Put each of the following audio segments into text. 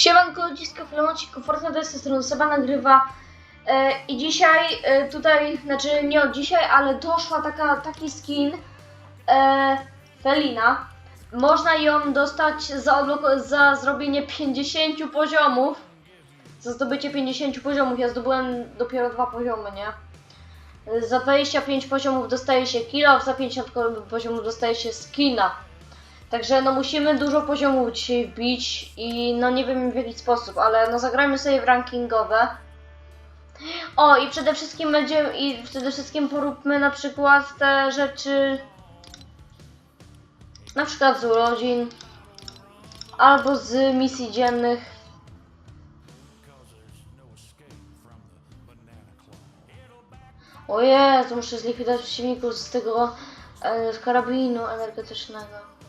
Siemanko, ludziska, filmocik, komfortna to jest strony Seba nagrywa e, i dzisiaj e, tutaj, znaczy nie od dzisiaj, ale doszła taka, taki skin e, Felina. Można ją dostać za, za zrobienie 50 poziomów, za zdobycie 50 poziomów, ja zdobyłem dopiero dwa poziomy, nie? Za 25 poziomów dostaje się killa, za 50 poziomów dostaje się skina. Także no musimy dużo poziomów dzisiaj wbić i no nie wiem w jaki sposób, ale no zagrajmy sobie w rankingowe. O i przede wszystkim będziemy i przede wszystkim poróbmy na przykład te rzeczy na przykład z urodzin albo z misji dziennych. O Jezu, muszę zlikwidować przeciwników z tego e, karabinu energetycznego.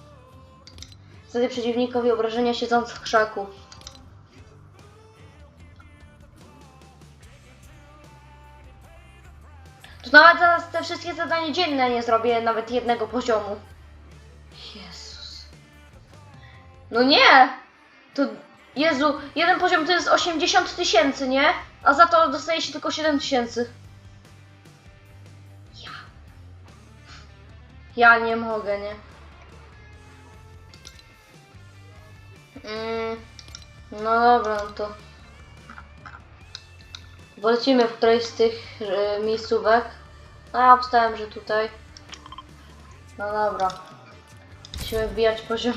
Zadaj przeciwnikowi obrażenia siedząc w krzaku. To nawet za te wszystkie zadania dzienne nie zrobię nawet jednego poziomu. Jezus. No nie! To, Jezu, jeden poziom to jest 80 tysięcy, nie? A za to dostaje się tylko 7 tysięcy. Ja. Ja nie mogę, nie? Mm, no dobra, no to Wrócimy w którejś z tych e, miejscówek. No ja obstałem, że tutaj. No dobra. Musimy wbijać poziom.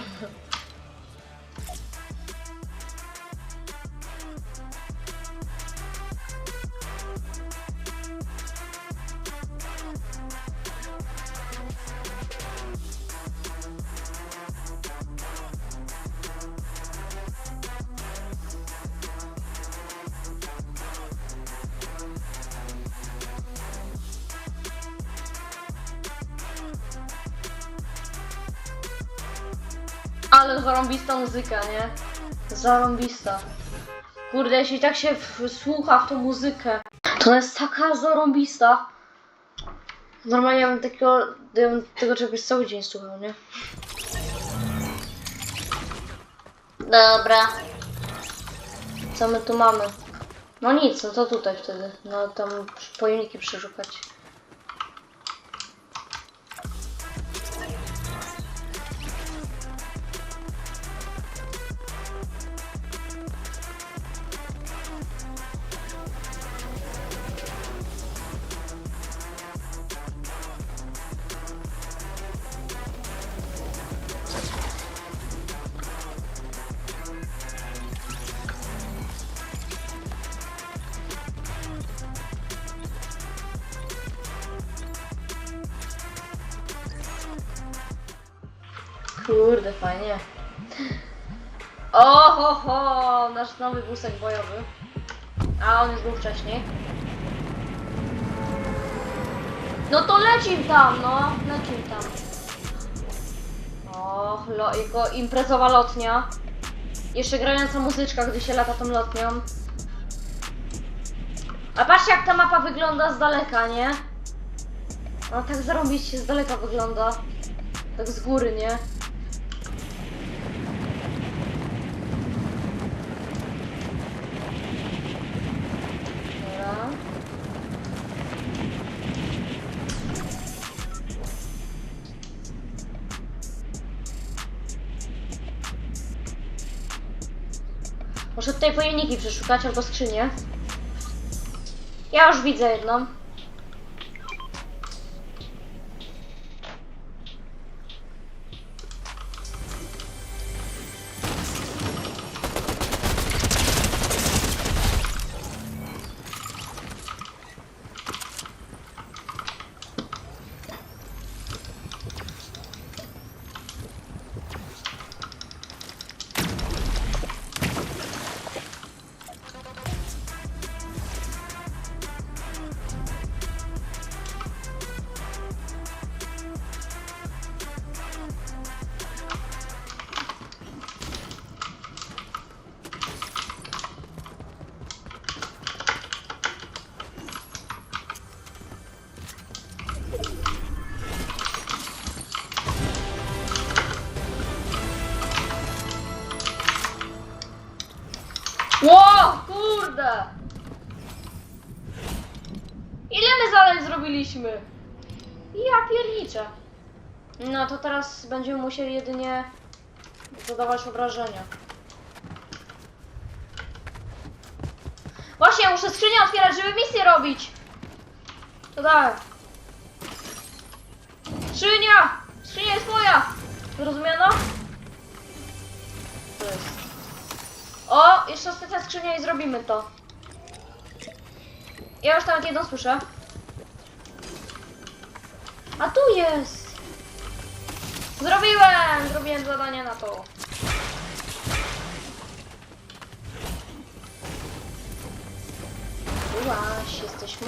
Ale zarąbista muzyka, nie? Zarąbista. Kurde, jeśli tak się słucha w tą muzykę, to jest taka zarąbista. Normalnie ja bym takiego, ja bym tego czegoś cały dzień słuchał, nie? Dobra. Co my tu mamy? No nic, no to tutaj wtedy. No tam pojemniki przeszukać. Nowy wózek bojowy. A on już był wcześniej. No to lecim tam, no. Lecim tam. O, lo, jako imprezowa lotnia. Jeszcze grająca muzyczka, gdy się lata tą lotnią. A patrzcie jak ta mapa wygląda z daleka, nie? No tak zarąbiście z daleka wygląda. Tak z góry, nie? Pojemniki przeszukać albo skrzynię. Ja już widzę jedną. Musieli jedynie zadawać obrażenia. Właśnie, muszę skrzynię otwierać, żeby misję robić. To tak. Skrzynia! Skrzynia jest moja! Zrozumiano? To jest. O, jeszcze ostatnia skrzynia i zrobimy to. Ja już nawet jedną słyszę. A tu jest! Zrobiłem! Zrobiłem zadanie na to. Byłaś, jesteśmy.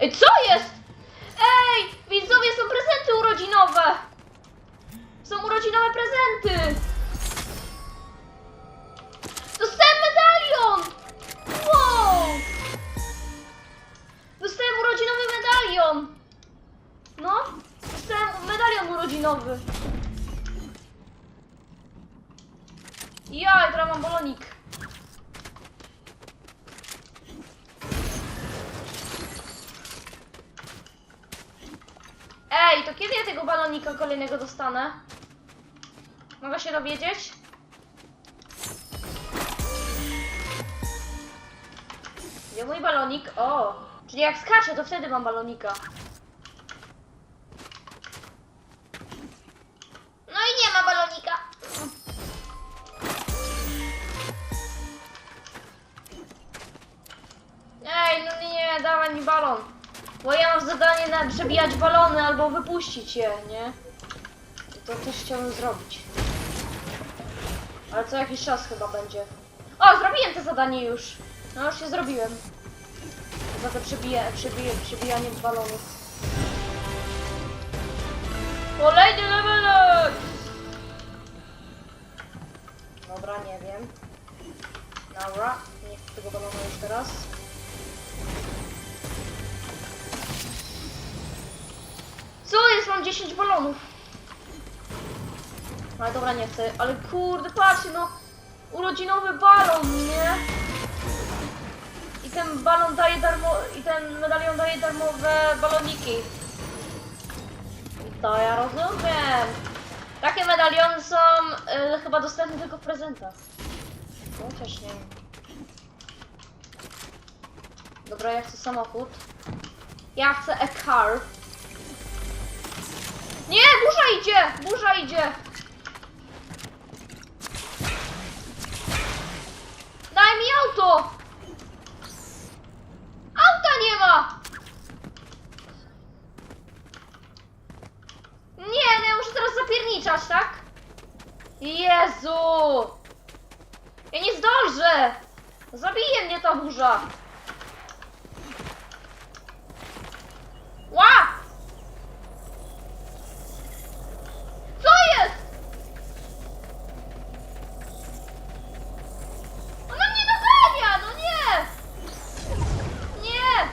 Ej, co jest? Ej, widzowie, są prezenty urodzinowe! Są urodzinowe prezenty! Urodzinowy. Ja, teraz mam balonik. Ej, to kiedy ja tego balonika kolejnego dostanę? Mogę się dowiedzieć? Gdzie mój balonik? O! Czyli jak skaczę, to wtedy mam balonika. Przebijać balony albo wypuścić je, nie? To też chciałbym zrobić. Ale co jakiś czas chyba będzie. O, zrobiłem to zadanie już. No już je zrobiłem. Za to przebije, przebije, przebijanie balonów. Kolejny level! Dobra, nie wiem. Dobra, nie chcę tego balonu już teraz. Co jest? Mam 10 balonów. Ale dobra, nie chcę. Ale kurde, patrzcie, no. Urodzinowy balon, nie? I ten balon daje darmo... I ten medalion daje darmowe baloniki. I to ja rozumiem. Takie medaliony są y, chyba dostępne tylko w prezentach. Chociaż nie. Dobra, ja chcę samochód. Ja chcę a car. Nie, burza idzie! Burza idzie! Daj mi auto! Auta nie ma! Nie, no ja muszę teraz zapierniczać, tak? Jezu! Ja nie zdążę! Zabije mnie ta burza! Ła! Co jest? Ona mnie dogania! No nie! Nie!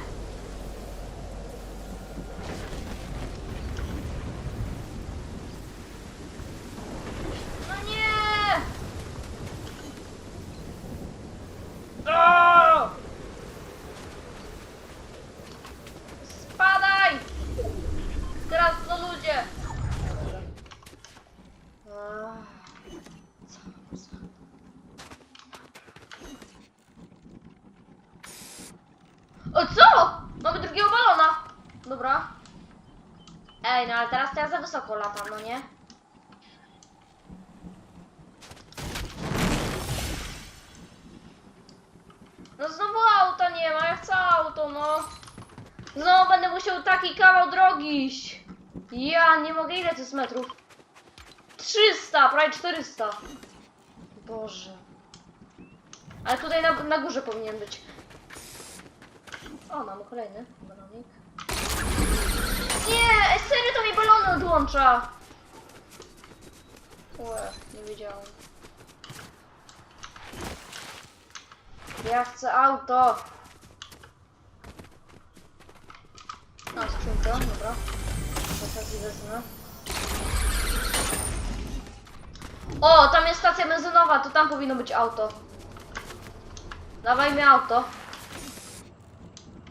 No nie! O! Spadaj! Teraz to ludzie! Ach. O co? Mamy drugiego balona. Dobra. Ej, no ale wysoko latam, no nie? No znowu auta nie ma, ja chcę auto, no. Znowu będę musiał taki kawał drogi iść. Ja nie mogę, ile to jest metrów? 300, prawie 400. Boże. Ale tutaj na, na górze powinien być. O, mamy kolejny balonik. Nie, serio to mi balony odłącza. Łe, nie wiedziałam. Ja chcę auto. A, skrzynka, dobra. Z okazji wezmę. O, tam jest stacja benzynowa, to tam powinno być auto. Dawaj mi auto.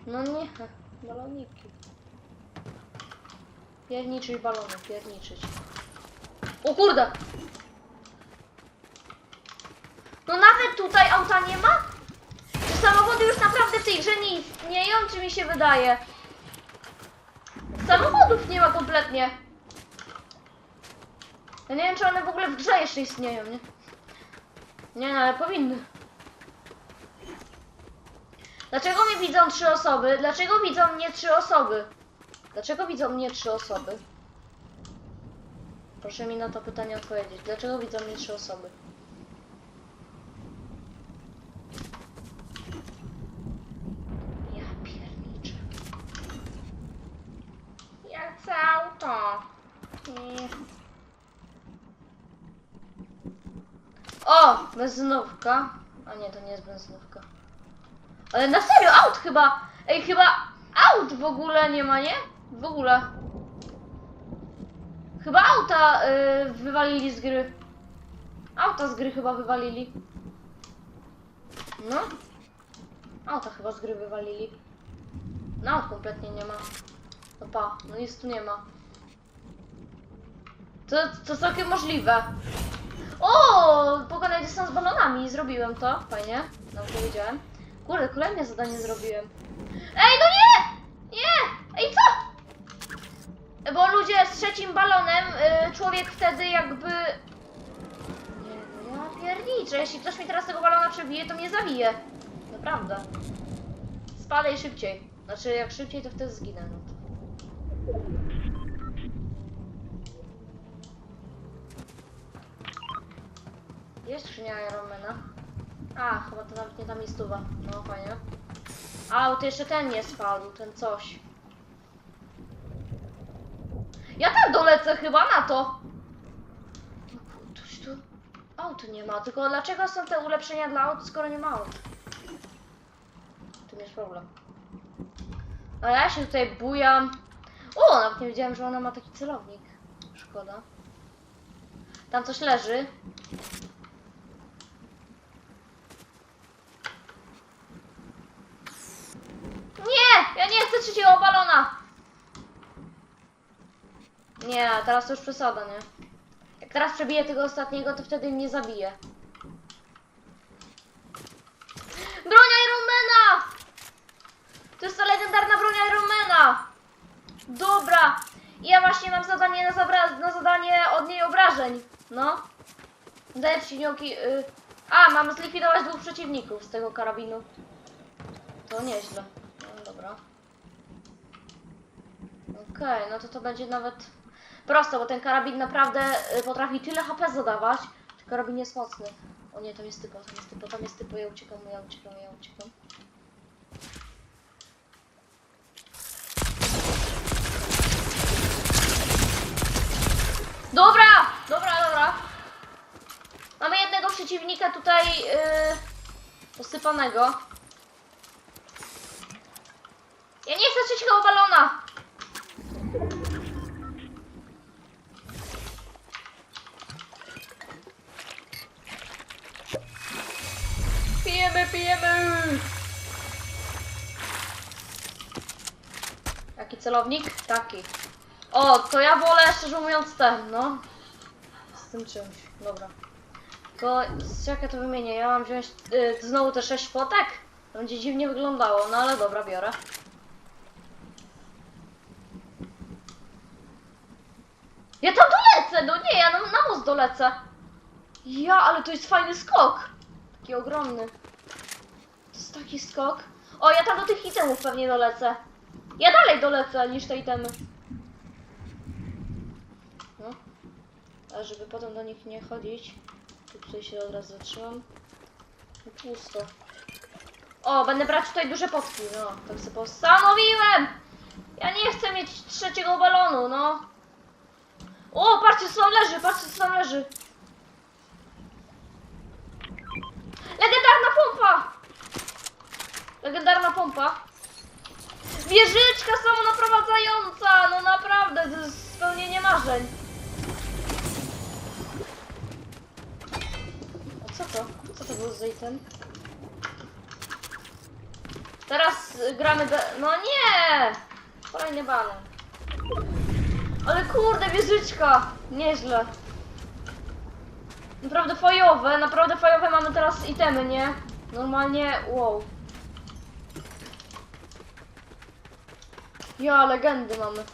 No nie, baloniki. Pierniczyć balony, pierniczyć. O kurde! No nawet tutaj auta nie ma? Czy samochody już naprawdę w tej grze nie istnieją, czy mi się wydaje? Samochodów nie ma kompletnie. Ja nie wiem, czy one w ogóle w grze jeszcze istnieją, nie? Nie no, ale powinny. Dlaczego mnie widzą trzy osoby? Dlaczego widzą mnie trzy osoby? Dlaczego widzą mnie trzy osoby? Proszę mi na to pytanie odpowiedzieć. Dlaczego widzą mnie trzy osoby? Ja pierniczę. Ja chcę auto. Nie. O! Benzynówka. A nie, to nie jest benzynówka. Ale na serio, aut chyba. Ej, chyba aut w ogóle nie ma, nie? W ogóle. Chyba auta y, wywalili z gry. Auta z gry chyba wywalili. No. Auta chyba z gry wywalili. No, aut kompletnie nie ma. No pa, no nic tu nie ma. To, to całkiem możliwe. O, pokonaj dystans balonami. Zrobiłem to. Fajnie. No, powiedziałem. Kurde, kolejne zadanie zrobiłem. Ej, no nie! Nie! Ej, co? Bo ludzie z trzecim balonem, y, człowiek wtedy jakby... Nie, ja pierniczę. Jeśli ktoś mi teraz tego balona przebije, to mnie zabije. Naprawdę. Spadaj szybciej. Znaczy, jak szybciej, to wtedy zginę. No. Jest skrzynia Ironmana. A, chyba to nawet nie ta miejscowa. No fajnie. A, to jeszcze ten nie spadł, ten coś. Ja tam dolecę chyba na to. Coś tu... Aut nie ma, tylko dlaczego są te ulepszenia dla aut, skoro nie ma aut? Tu jest problem. A ja się tutaj bujam. O, nawet nie wiedziałem, że ona ma taki celownik. Szkoda. Tam coś leży. Nie! Ja nie chcę trzeciego balona! Nie, teraz to już przesada, nie? Jak teraz przebiję tego ostatniego, to wtedy mnie zabije. Broń Ironmana! To jest ta legendarna broń Ironmana! Dobra! Ja właśnie mam zadanie na, na zadanie od niej obrażeń. No. Daję przeciwnioki. Y- A, mam zlikwidować dwóch przeciwników z tego karabinu. To nieźle. No dobra. Okej, no to to będzie nawet proste, bo ten karabin naprawdę y, potrafi tyle HP zadawać. Ten karabin jest mocny. O nie, tam jest typo, tam jest typo, tam jest typo, ja uciekam, ja uciekam, ja uciekam. Dobra, dobra, dobra. Mamy jednego przeciwnika tutaj yy, posypanego. Ja nie chcę trzeciego balona! Celownik? Taki. O, to ja wolę szczerze mówiąc ten, no. Z tym czymś, dobra. Tylko, z- jak ja to wymienię? Ja mam wziąć y, znowu te 6 fotek? To będzie dziwnie wyglądało, no ale dobra, biorę. Ja tam dolecę, no nie, ja na, na most dolecę. Ja, ale to jest fajny skok. Taki ogromny. To jest taki skok. O, ja tam do tych itemów pewnie dolecę. Ja dalej dolecę niż te itemy. No. A żeby potem do nich nie chodzić, to tutaj się od razu zatrzymam. No pusto. O, będę brać tutaj duże potki, no. Tak sobie postanowiłem! Ja nie chcę mieć trzeciego balonu, no. O, patrzcie co tam leży, patrzcie co tam leży. Legendarna pompa! Legendarna pompa. Wieżyczka samonaprowadzająca! No naprawdę, to jest spełnienie marzeń. A co to? Co to był za item? Teraz gramy be... No nie! Kolejny balon. Ale kurde, wieżyczka! Nieźle. Naprawdę fajowe, naprawdę fajowe mamy teraz itemy, nie? Normalnie, wow. Ja, legendy mamy.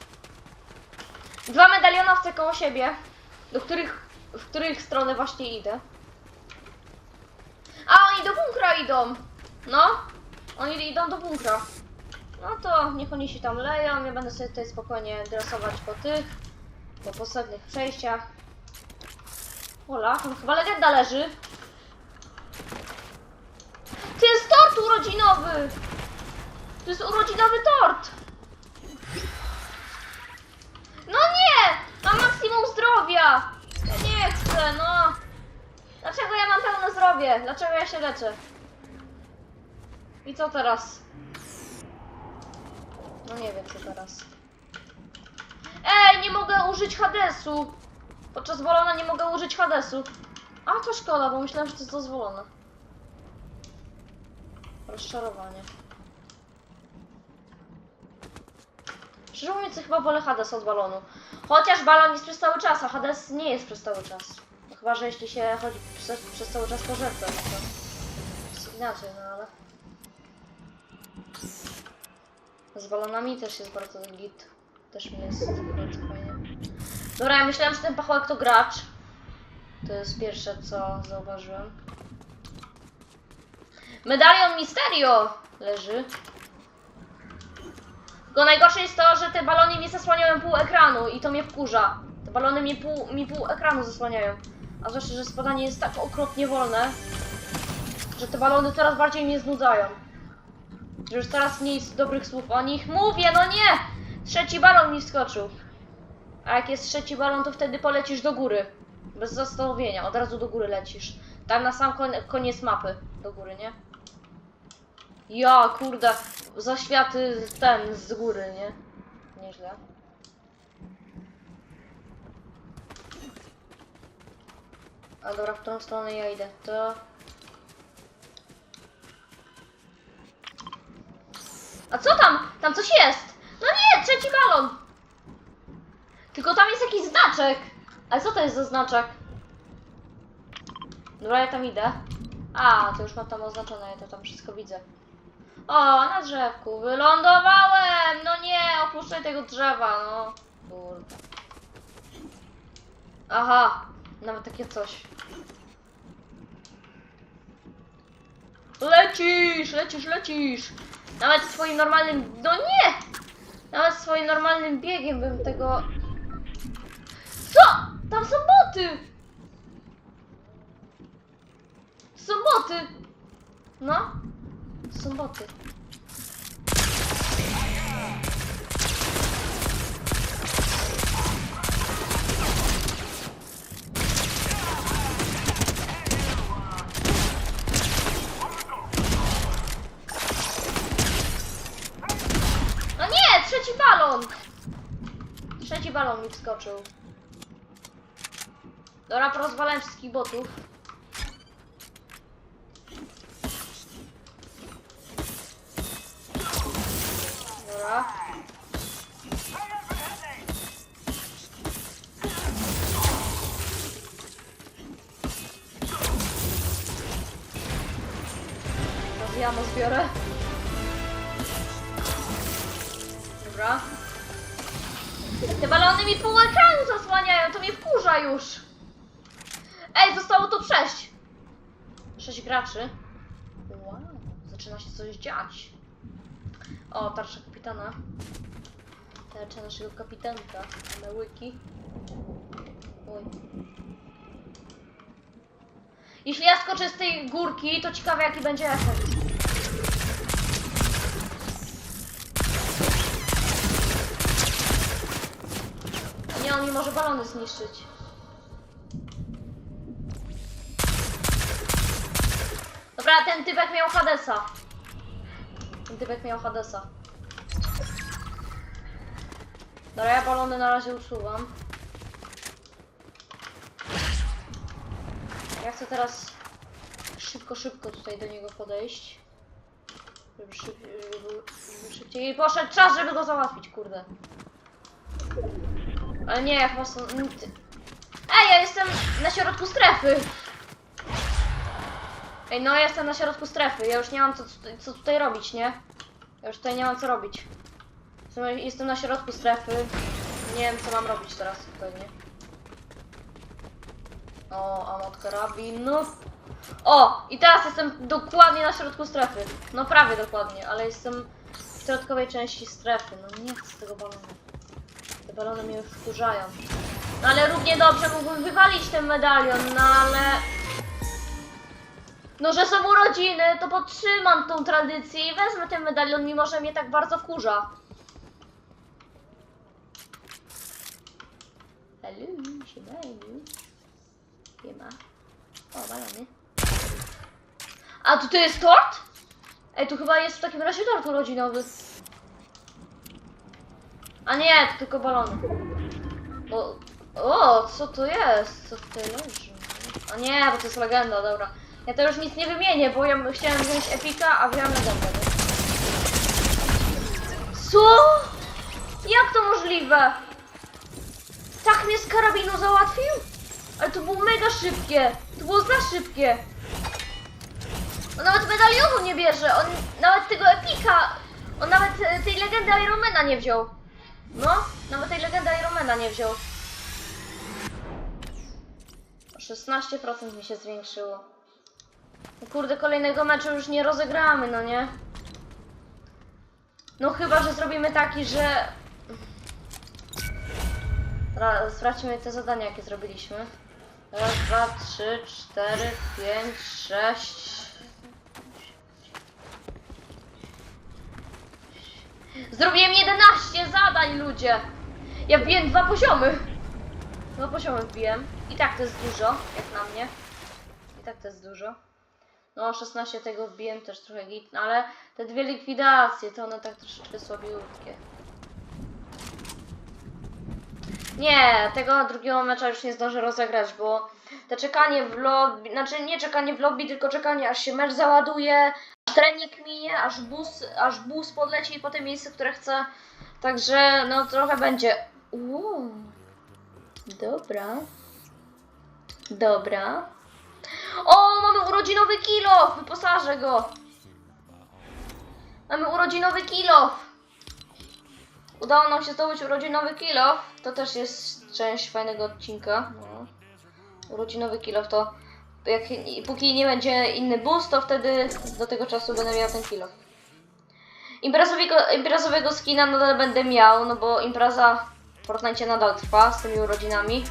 Dwa medalionowce koło siebie, do których, w których stronę właśnie idę. A, oni do bunkra idą! No, oni idą do bunkra. No to niech oni się tam leją, ja będę sobie tutaj spokojnie dresować po tych, po poslednych przejściach. Ola, tam chyba legenda leży. To jest tort urodzinowy! To jest urodzinowy tort! No nie! Mam maksimum zdrowia! Ja nie chcę, no! Dlaczego ja mam pełne zdrowie? Dlaczego ja się leczę? I co teraz? No nie wiem co teraz. Ej, nie mogę użyć Hadesu! Podczas Bolona nie mogę użyć Hadesu. A to szkoda, bo myślałem, że to jest dozwolone. Rozczarowanie. Szczerze mówiąc, chyba wolę Hades od balonu. Chociaż balon jest przez cały czas, a Hades nie jest przez cały czas. Chyba, że jeśli się chodzi przez, przez cały czas po no to jest inaczej, no ale... Z balonami też jest bardzo git. Też mi jest bardzo fajnie. Dobra, ja myślałem, że ten pachołek to gracz. To jest pierwsze, co zauważyłem. Medalion Misterio leży. Tylko najgorsze jest to, że te balony mi zasłaniają pół ekranu i to mnie wkurza. Te balony mi pół, mi pół ekranu zasłaniają. A zwłaszcza, że spadanie jest tak okropnie wolne, że te balony coraz bardziej mnie znudzają. Że już coraz mniej dobrych słów o nich mówię, no nie! Trzeci balon mi wskoczył. A jak jest trzeci balon, to wtedy polecisz do góry. Bez zastanowienia, od razu do góry lecisz. Tam na sam kon koniec mapy do góry, nie? Ja, kurde, zaświaty ten z góry, nie? Nieźle. A dobra, w którą stronę ja idę? To... A co tam? Tam coś jest! No nie, trzeci balon! Tylko tam jest jakiś znaczek! Ale co to jest za znaczek? Dobra, ja tam idę. A, to już mam tam oznaczone, ja to tam wszystko widzę. O, na drzewku, wylądowałem! No nie, opuszczaj tego drzewa, no. Kurde. Aha, nawet takie coś. Lecisz, lecisz, lecisz! Nawet swoim normalnym... No nie! Nawet swoim normalnym biegiem bym tego... Co? Tam są boty! Są boty! No. Są boty. No nie! Trzeci balon! Trzeci balon mi wskoczył. Dobra, porozwalałem wszystkich botów. Już. Ej, zostało tu sześć. Sześć graczy. Wow, zaczyna się coś dziać. O, tarcza kapitana. Tarcza naszego kapitanka. Mamy łyki. Oj. Jeśli ja skoczę z tej górki, to ciekawe jaki będzie efekt. Nie, on mi może balony zniszczyć. Dobra, ten typek miał Hadesa. Ten typek miał Hadesa. Dobra, ja balony na razie usuwam. Ja chcę teraz szybko, szybko tutaj do niego podejść. Żeby, szyb, żeby, żeby szybciej poszedł czas, żeby go załatwić, kurde. Ale nie, ja chyba są... Ej, ja jestem na środku strefy! Ej, no jestem na środku strefy, ja już nie mam co, co tutaj robić, nie? Ja już tutaj nie mam co robić. Jestem- na środku strefy. Nie wiem co mam robić teraz zupełnie. O, a mod karabin. No. O! I teraz jestem dokładnie na środku strefy. No prawie dokładnie, ale jestem w środkowej części strefy. No nie chcę tego balonu. Te balony mnie już wkurzają. No ale równie dobrze mógłbym wywalić ten medalion, no ale... No, że są urodziny, to podtrzymam tą tradycję i wezmę ten medalion, mimo że mnie tak bardzo wkurza. Hello. Siema. O, balony. A tu to jest tort? Ej, tu chyba jest w takim razie tort urodzinowy. A nie, to tylko balony. O, co to jest? Co tutaj leży? A nie, bo to jest legenda, dobra. Ja to już nic nie wymienię, bo ja chciałem wziąć epika, a wziąłem legendę. Co? Jak to możliwe? Tak mnie z karabinu załatwił? Ale to było mega szybkie. To było za szybkie. On nawet medalionu nie bierze. On nawet tego epika. On nawet e, tej legendy Ironmana nie wziął. No, nawet tej legendy Ironmana nie wziął. O 16% mi się zwiększyło. No kurde, kolejnego meczu już nie rozegramy, no nie? No chyba, że zrobimy taki, że... Ra- Sprawdźmy te zadania, jakie zrobiliśmy. Raz, dwa, trzy, cztery, pięć, sześć... Zrobiłem 11 zadań, ludzie! Ja wbiłem dwa poziomy. Dwa poziomy wbiłem. I tak to jest dużo, jak na mnie. I tak to jest dużo. No, 16 tego wbiłem też trochę git, no ale te dwie likwidacje, to one tak troszeczkę słabiutkie. Nie, tego drugiego mecza już nie zdążę rozegrać, bo te czekanie w lobby, znaczy nie czekanie w lobby, tylko czekanie aż się mecz załaduje, aż trening minie, aż bus, aż bus podleci po tym miejscu, które chcę. Także no trochę będzie. Uuu. Dobra. Dobra. O, mamy urodzinowy kilof! Wyposażę go. Mamy urodzinowy kilof. Udało nam się zdobyć urodzinowy kilof. To też jest część fajnego odcinka. No. Urodzinowy kilof to jak, póki nie będzie inny boost, to wtedy do tego czasu będę miał ten kilof. Imprezowego, imprezowego skina nadal będę miał, no bo impreza w Fortnite nadal trwa z tymi urodzinami.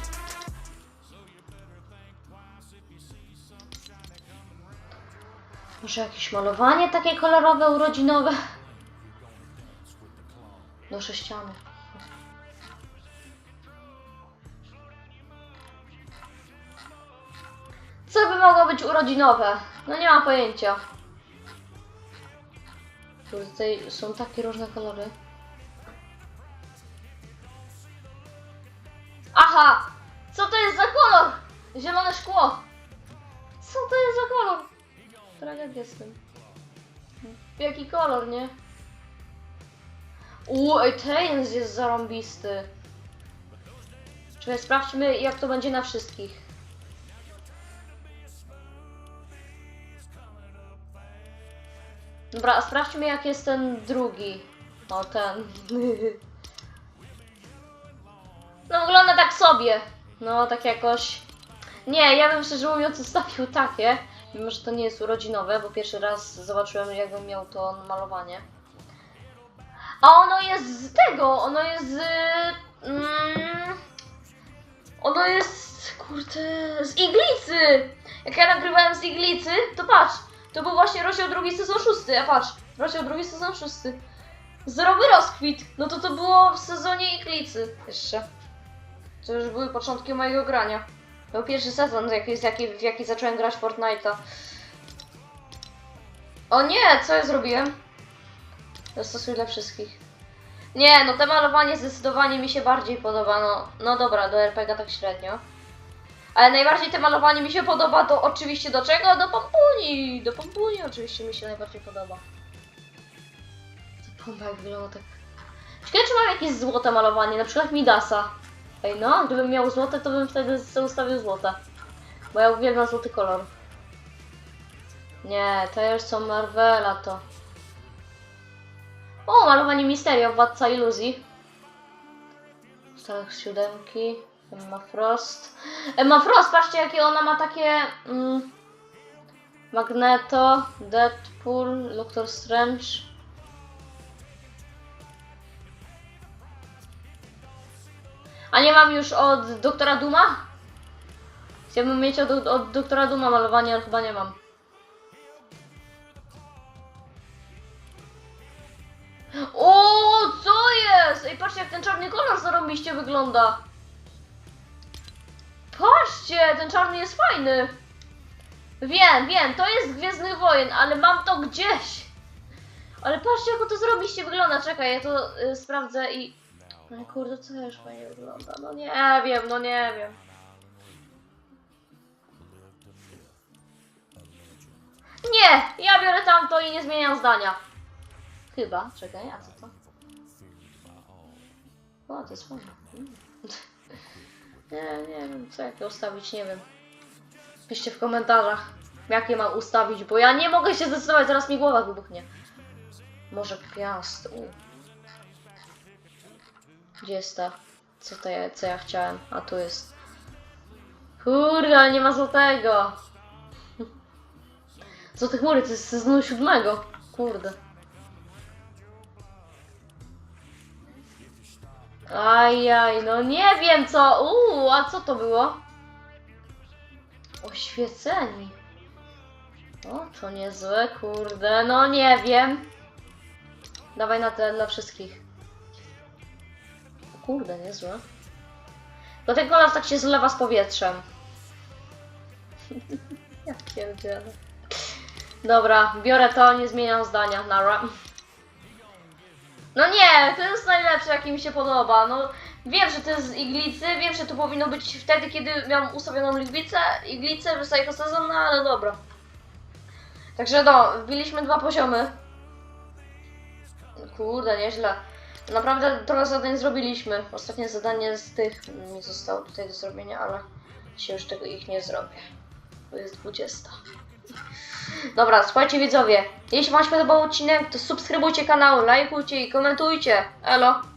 Może jakieś malowanie takie kolorowe, urodzinowe? Noszę ściany. Co by mogło być urodzinowe? No nie mam pojęcia. Tutaj są takie różne kolory. Aha! Co to jest za kolor? Zielone szkło. Co to jest za kolor? Tragedia z tym. Jaki kolor, nie? Uuu, ten jest zarąbisty. Czekaj, sprawdźmy jak to będzie na wszystkich. Dobra, a sprawdźmy jak jest ten drugi. O, ten. No wygląda tak sobie. No, tak jakoś... Nie, ja bym szczerze mówiąc zostawił takie. Mimo, że to nie jest urodzinowe, bo pierwszy raz zobaczyłem jakbym miał to malowanie. A ono jest z tego, ono jest z... Mm, ono jest, kurde, z Iglicy! Jak ja nagrywałem z Iglicy, to patrz, to był właśnie rozdział drugi sezon szósty, a patrz, rozdział drugi sezon szósty. Zerowy rozkwit, no to to było w sezonie Iglicy jeszcze. To już były początki mojego grania. To był pierwszy sezon, jaki, jaki, w jaki zacząłem grać Fortnite'a. O nie, co ja zrobiłem? Dostosuj dla wszystkich. Nie, no te malowanie zdecydowanie mi się bardziej podoba. No, no dobra, do RPG tak średnio. Ale najbardziej te malowanie mi się podoba to oczywiście do czego? Do pompuni! Do pompuni oczywiście mi się najbardziej podoba. Bomba jak wygląda tak. Ciekawe, czy mam jakieś złote malowanie, na przykład Midasa. Ej no, gdybym miał złote, to bym wtedy sobie ustawił złote. Bo ja uwielbiam złoty kolor. Nie, to już są Marvela to. O, malowanie Misterio, Władca Iluzji. Z siódemki. Emma Frost. Emma Frost, patrzcie jakie ona ma takie... Mm, Magneto, Deadpool, Doctor Strange. A nie mam już od doktora Duma? Chciałbym mieć od, od doktora Duma malowanie, ale chyba nie mam. O, co jest? Ej, patrzcie jak ten czarny kolor zarobiście wygląda. Patrzcie, ten czarny jest fajny. Wiem, wiem, to jest Gwiezdnych Wojen, ale mam to gdzieś. Ale patrzcie, jak to zrobiście wygląda. Czekaj, ja to y, sprawdzę i... No kurde, co też fajnie wygląda. No nie wiem, no nie wiem. Nie, ja biorę tamto i nie zmieniam zdania. Chyba, czekaj, a co to? O, to jest fajne. Nie, nie wiem, co jakie ustawić, nie wiem. Piszcie w komentarzach, jakie mam ustawić, bo ja nie mogę się zdecydować, zaraz mi głowa wybuchnie. Może piast. Gdzie jest ta? Co to ja, co ja chciałem? A tu jest. Kurde, nie ma złotego. Złote chmury, to jest sezonu siódmego. Kurde. Ajaj, no nie wiem co. Uuu, a co to było? Oświeceni. O, to niezłe, kurde, no nie wiem. Dawaj na te dla wszystkich. Kurde, niezłe. Do tego kolor tak się zlewa z powietrzem. ja pierdzielę. Dobra, biorę to, nie zmieniam zdania. Nara. No nie, to jest najlepsze, jaki mi się podoba. No, wiem, że to jest z iglicy, wiem, że to powinno być wtedy, kiedy miałam ustawioną iglicę, iglicę, wystaje sezon, no ale dobra. Także no, wbiliśmy dwa poziomy. Kurde, nieźle. Naprawdę trochę zadań zrobiliśmy. Ostatnie zadanie z tych mi zostało tutaj do zrobienia, ale dzisiaj już tego ich nie zrobię. To jest 20. Dobra, słuchajcie widzowie, jeśli Wam się podobał odcinek, to subskrybujcie kanał, lajkujcie i komentujcie. Elo!